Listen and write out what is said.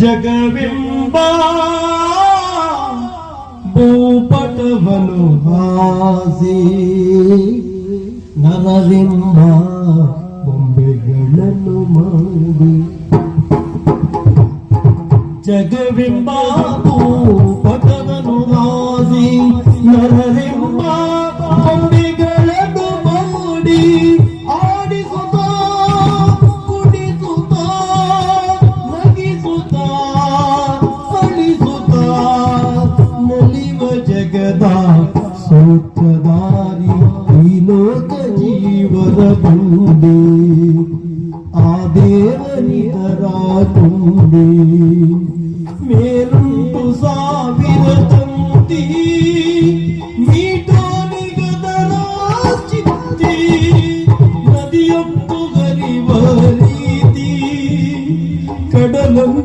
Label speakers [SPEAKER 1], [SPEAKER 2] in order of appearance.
[SPEAKER 1] ಜಗವೆಂಬ ಭೂಪಟವನು ಹಾಸಿ ನರವೆಂಬ ಬೊಂಬೆಗಳನ್ನು ಮಾಡಿ ಜಗವೆಂಬ ಭೂಪಟವನು ಹಾಸಿ ನರವೆಂಬ ಸೂರ್ಯದಾ ಸೂತ್ರಧಾರಿ ಈ ಲೋಕ ಜೀವರ ಬಂದೆ ಆ ದೇವನಿತರಾಗುಂದೆ ಮೇಲುಂಟು ಸಾವಿರ ತಂತಿ ಕಡಲಂ